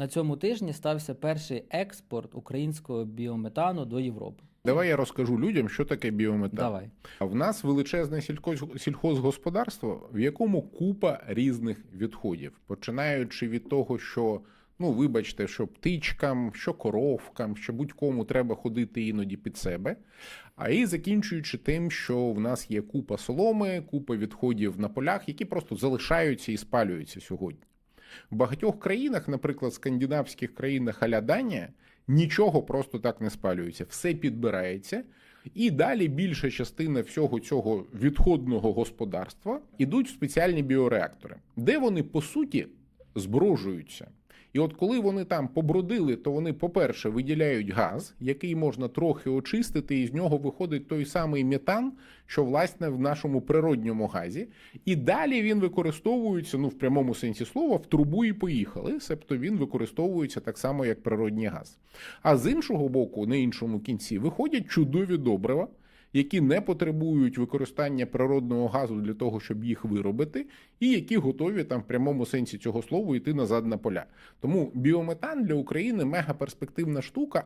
На цьому тижні стався перший експорт українського біометану до Європи. Давай я розкажу людям, що таке біометан. Давай. В нас величезне сільхоз- сільхозгосподарство, в якому купа різних відходів, починаючи від того, що ну вибачте, що птичкам, що коровкам, що будь-кому треба ходити іноді під себе. А і закінчуючи тим, що в нас є купа соломи, купа відходів на полях, які просто залишаються і спалюються сьогодні. В багатьох країнах, наприклад, скандинавських країнах аля Данія, нічого просто так не спалюється, все підбирається. І далі більша частина всього цього відходного господарства ідуть в спеціальні біореактори, де вони по суті зброжуються. І от коли вони там побродили, то вони, по-перше, виділяють газ, який можна трохи очистити, і з нього виходить той самий метан, що власне в нашому природньому газі. І далі він використовується, ну в прямому сенсі слова, в трубу і поїхали. Себто він використовується так само, як природній газ. А з іншого боку, на іншому кінці, виходять чудові добрива. Які не потребують використання природного газу для того, щоб їх виробити, і які готові там в прямому сенсі цього слова йти назад на поля. Тому біометан для України мега перспективна штука,